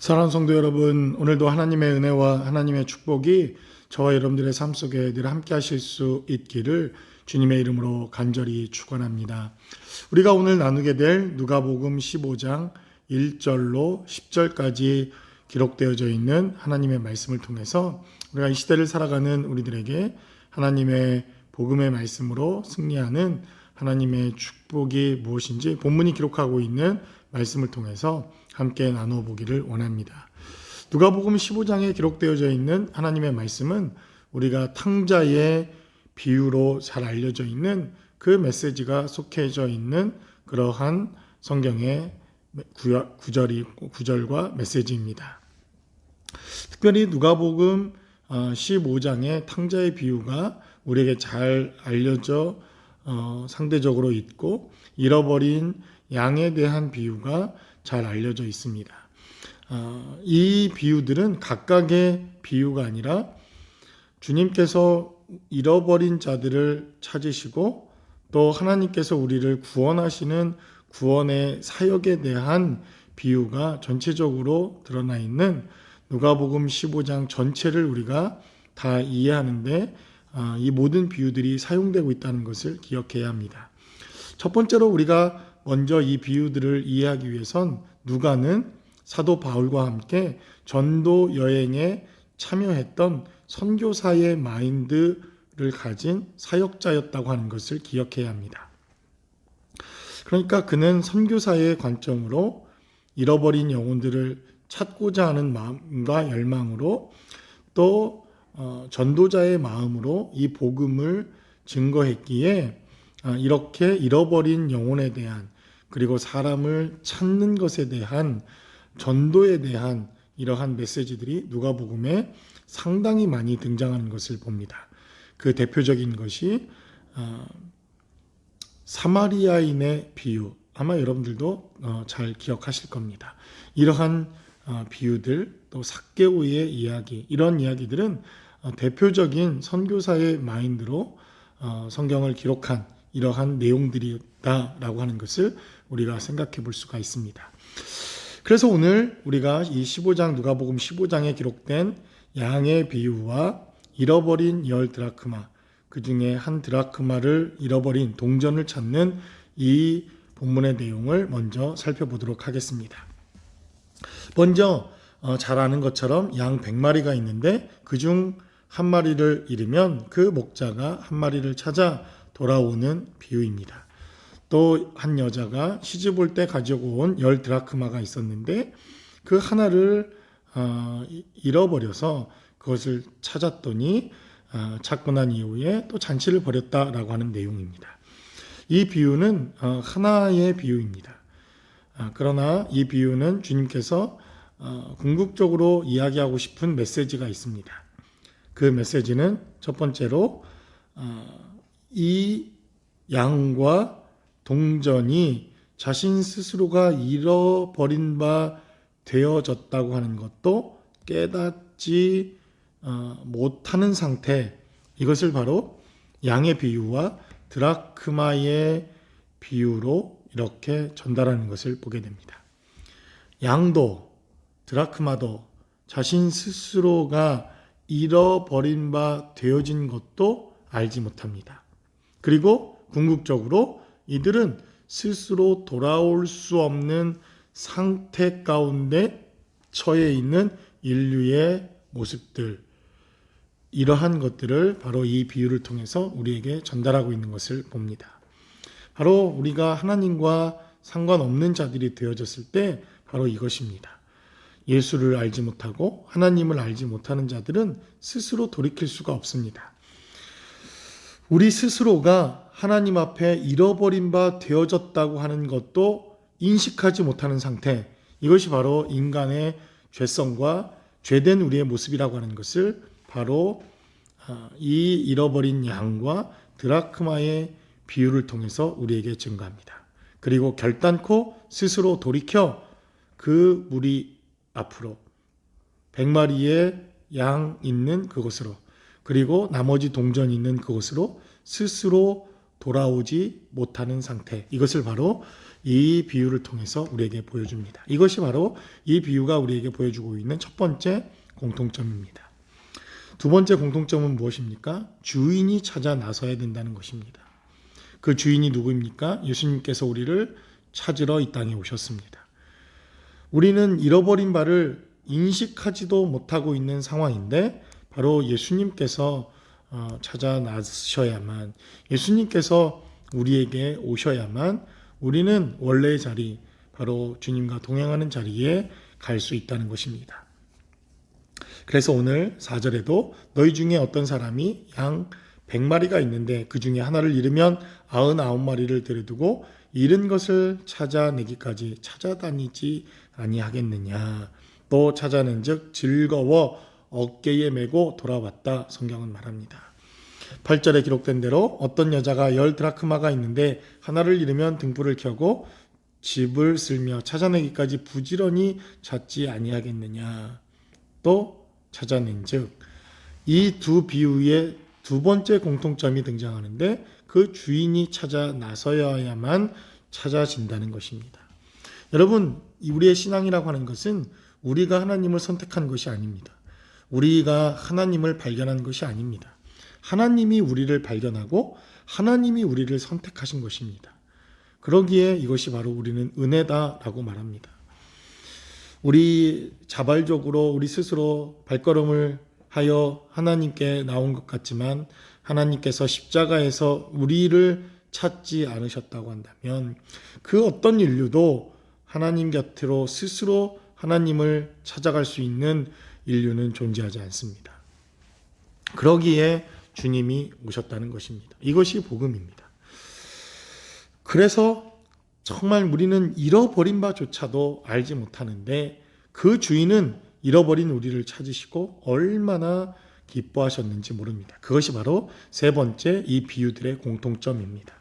사랑하는 성도 여러분, 오늘도 하나님의 은혜와 하나님의 축복이 저와 여러분들의 삶 속에 늘 함께 하실 수 있기를 주님의 이름으로 간절히 축원합니다. 우리가 오늘 나누게 될 누가복음 15장 1절로 10절까지 기록되어져 있는 하나님의 말씀을 통해서 우리가 이 시대를 살아가는 우리들에게 하나님의 복음의 말씀으로 승리하는 하나님의 축복이 무엇인지 본문이 기록하고 있는 말씀을 통해서 함께 나눠보기를 원합니다. 누가복음 15장에 기록되어져 있는 하나님의 말씀은 우리가 탕자의 비유로 잘 알려져 있는 그 메시지가 속해져 있는 그러한 성경의 구절이 구절과 메시지입니다. 특별히 누가복음 15장의 탕자의 비유가 우리에게 잘 알려져 어, 상대적으로 있고 잃어버린 양에 대한 비유가 잘 알려져 있습니다. 어, 이 비유들은 각각의 비유가 아니라 주님께서 잃어버린 자들을 찾으시고 또 하나님께서 우리를 구원하시는 구원의 사역에 대한 비유가 전체적으로 드러나 있는 누가복음 15장 전체를 우리가 다 이해하는데 어, 이 모든 비유들이 사용되고 있다는 것을 기억해야 합니다. 첫 번째로 우리가 먼저 이 비유들을 이해하기 위해선 누가는 사도 바울과 함께 전도 여행에 참여했던 선교사의 마인드를 가진 사역자였다고 하는 것을 기억해야 합니다. 그러니까 그는 선교사의 관점으로 잃어버린 영혼들을 찾고자 하는 마음과 열망으로 또 어, 전도자의 마음으로 이 복음을 증거했기에 아, 이렇게 잃어버린 영혼에 대한 그리고 사람을 찾는 것에 대한 전도에 대한 이러한 메시지들이 누가복음에 상당히 많이 등장하는 것을 봅니다. 그 대표적인 것이 어, 사마리아인의 비유 아마 여러분들도 어, 잘 기억하실 겁니다. 이러한 어, 비유들 또 삭개오의 이야기 이런 이야기들은 대표적인 선교사의 마인드로 성경을 기록한 이러한 내용들이다라고 하는 것을 우리가 생각해 볼 수가 있습니다. 그래서 오늘 우리가 이 15장 누가복음 15장에 기록된 양의 비유와 잃어버린 열 드라크마 그 중에 한 드라크마를 잃어버린 동전을 찾는 이 본문의 내용을 먼저 살펴보도록 하겠습니다. 먼저 어, 잘 아는 것처럼 양 100마리가 있는데 그중 한 마리를 잃으면 그 목자가 한 마리를 찾아 돌아오는 비유입니다. 또 한 여자가 시집 올 때 가지고 온 열 드라크마가 있었는데 그 하나를 어, 잃어버려서 그것을 찾았더니 어, 찾고 난 이후에 또 잔치를 벌였다라고 하는 내용입니다. 이 비유는 어, 하나의 비유입니다. 아, 그러나 이 비유는 주님께서 궁극적으로 이야기하고 싶은 메시지가 있습니다. 그 메시지는 첫 번째로 이 양과 동전이 자신 스스로가 잃어버린 바 되어졌다고 하는 것도 깨닫지 어, 못하는 상태 이것을 바로 양의 비유와 드라크마의 비유로 이렇게 전달하는 것을 보게 됩니다. 양도 드라크마도 자신 스스로가 잃어버린 바 되어진 것도 알지 못합니다. 그리고 궁극적으로 이들은 스스로 돌아올 수 없는 상태 가운데 처해 있는 인류의 모습들, 이러한 것들을 바로 이 비유를 통해서 우리에게 전달하고 있는 것을 봅니다. 바로 우리가 하나님과 상관없는 자들이 되어졌을 때 바로 이것입니다. 예수를 알지 못하고 하나님을 알지 못하는 자들은 스스로 돌이킬 수가 없습니다. 우리 스스로가 하나님 앞에 잃어버린 바 되어졌다고 하는 것도 인식하지 못하는 상태. 이것이 바로 인간의 죄성과 죄된 우리의 모습이라고 하는 것을 바로 아, 이 잃어버린 양과 드라크마의 비유를 통해서 우리에게 증거합니다. 그리고 결단코 스스로 돌이켜 그 무리 앞으로 100마리의 양 있는 그곳으로 그리고 나머지 동전이 있는 그곳으로 스스로 돌아오지 못하는 상태. 이것을 바로 이 비유를 통해서 우리에게 보여줍니다. 이것이 바로 이 비유가 우리에게 보여주고 있는 첫 번째 공통점입니다. 두 번째 공통점은 무엇입니까? 주인이 찾아 나서야 된다는 것입니다. 그 주인이 누구입니까? 예수님께서 우리를 찾으러 이 땅에 오셨습니다. 우리는 잃어버린 바를 인식하지도 못하고 있는 상황인데 바로 예수님께서 어, 찾아 나서셔야만 예수님께서 우리에게 오셔야만 우리는 원래의 자리 바로 주님과 동행하는 자리에 갈 수 있다는 것입니다. 그래서 오늘 4절에도 너희 중에 어떤 사람이 양 100마리가 있는데 그 중에 하나를 잃으면 99마리를 데려두고 잃은 것을 찾아내기까지 찾아다니지 아니하겠느냐. 또 찾아낸 즉 즐거워 어깨에 메고 돌아왔다. 성경은 말합니다. 8절에 기록된 대로 어떤 여자가 열 드라크마가 있는데 하나를 잃으면 등불을 켜고 집을 쓸며 찾아내기까지 부지런히 찾지 아니하겠느냐. 또 찾아낸 즉 이 두 비유의 두 번째 공통점이 등장하는데 그 주인이 찾아 나서야만 찾아진다는 것입니다. 여러분, 우리의 신앙이라고 하는 것은 우리가 하나님을 선택한 것이 아닙니다. 우리가 하나님을 발견한 것이 아닙니다. 하나님이 우리를 발견하고 하나님이 우리를 선택하신 것입니다. 그러기에 이것이 바로 우리는 은혜다라고 말합니다. 우리 자발적으로 우리 스스로 발걸음을 하여 하나님께 나온 것 같지만 하나님께서 십자가에서 우리를 찾지 않으셨다고 한다면 그 어떤 인류도 하나님 곁으로 스스로 하나님을 찾아갈 수 있는 인류는 존재하지 않습니다. 그러기에 주님이 오셨다는 것입니다. 이것이 복음입니다. 그래서 정말 우리는 잃어버린 바조차도 알지 못하는데 그 주인은 잃어버린 우리를 찾으시고 얼마나 기뻐하셨는지 모릅니다. 그것이 바로 세 번째 이 비유들의 공통점입니다.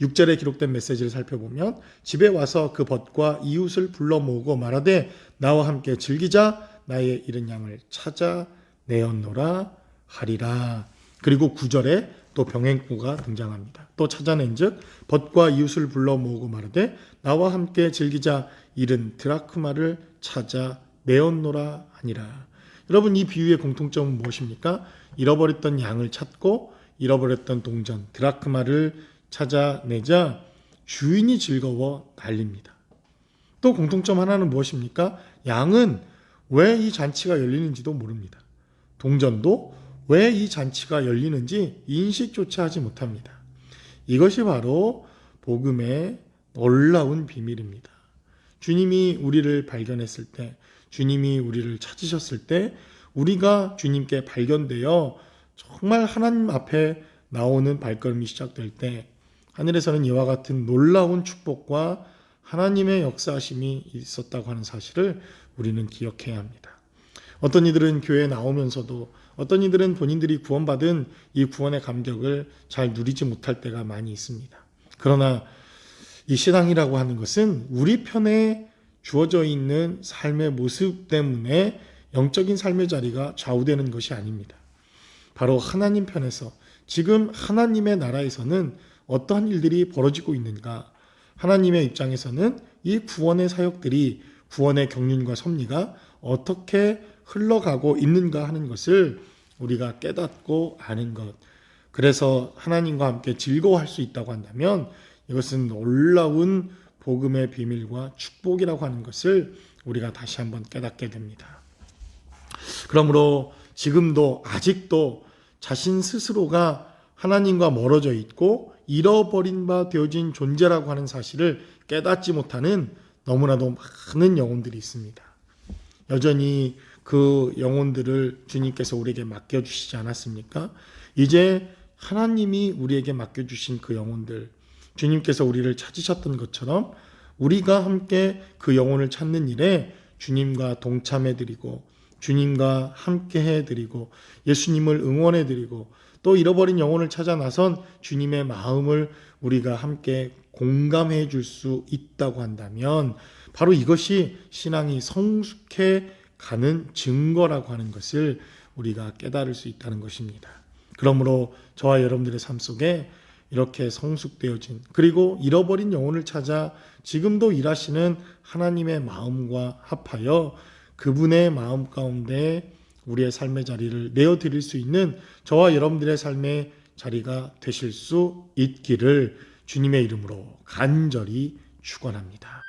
6절에 기록된 메시지를 살펴보면 집에 와서 그 벗과 이웃을 불러 모으고 말하되 나와 함께 즐기자 나의 잃은 양을 찾아 내었노라 하리라. 그리고 9절에 또 병행구가 등장합니다. 또 찾아낸즉 벗과 이웃을 불러 모으고 말하되 나와 함께 즐기자 잃은 드라크마를 찾아 내었노라 하니라. 여러분 이 비유의 공통점은 무엇입니까? 잃어버렸던 양을 찾고 잃어버렸던 동전 드라크마를 찾아내자 주인이 즐거워 달립니다. 또 공통점 하나는 무엇입니까? 양은 왜 이 잔치가 열리는지도 모릅니다. 동전도 왜 이 잔치가 열리는지 인식조차 하지 못합니다. 이것이 바로 복음의 놀라운 비밀입니다. 주님이 우리를 발견했을 때, 주님이 우리를 찾으셨을 때, 우리가 주님께 발견되어 정말 하나님 앞에 나오는 발걸음이 시작될 때, 하늘에서는 이와 같은 놀라운 축복과 하나님의 역사하심이 있었다고 하는 사실을 우리는 기억해야 합니다. 어떤 이들은 교회에 나오면서도 어떤 이들은 본인들이 구원받은 이 구원의 감격을 잘 누리지 못할 때가 많이 있습니다. 그러나 이 신앙이라고 하는 것은 우리 편에 주어져 있는 삶의 모습 때문에 영적인 삶의 자리가 좌우되는 것이 아닙니다. 바로 하나님 편에서 지금 하나님의 나라에서는 어떠한 일들이 벌어지고 있는가? 하나님의 입장에서는 이 구원의 사역들이 구원의 경륜과 섭리가 어떻게 흘러가고 있는가 하는 것을 우리가 깨닫고 아는 것. 그래서 하나님과 함께 즐거워할 수 있다고 한다면 이것은 놀라운 복음의 비밀과 축복이라고 하는 것을 우리가 다시 한번 깨닫게 됩니다. 그러므로 지금도 아직도 자신 스스로가 하나님과 멀어져 있고 잃어버린 바 되어진 존재라고 하는 사실을 깨닫지 못하는 너무나도 많은 영혼들이 있습니다. 여전히 그 영혼들을 주님께서 우리에게 맡겨주시지 않았습니까? 이제 하나님이 우리에게 맡겨주신 그 영혼들, 주님께서 우리를 찾으셨던 것처럼 우리가 함께 그 영혼을 찾는 일에 주님과 동참해드리고 주님과 함께 해드리고 예수님을 응원해드리고 또 잃어버린 영혼을 찾아 나선 주님의 마음을 우리가 함께 공감해 줄 수 있다고 한다면 바로 이것이 신앙이 성숙해 가는 증거라고 하는 것을 우리가 깨달을 수 있다는 것입니다. 그러므로 저와 여러분들의 삶 속에 이렇게 성숙되어진 그리고 잃어버린 영혼을 찾아 지금도 일하시는 하나님의 마음과 합하여 그분의 마음 가운데 우리의 삶의 자리를 내어 드릴 수 있는 저와 여러분들의 삶의 자리가 되실 수 있기를 주님의 이름으로 간절히 축원합니다.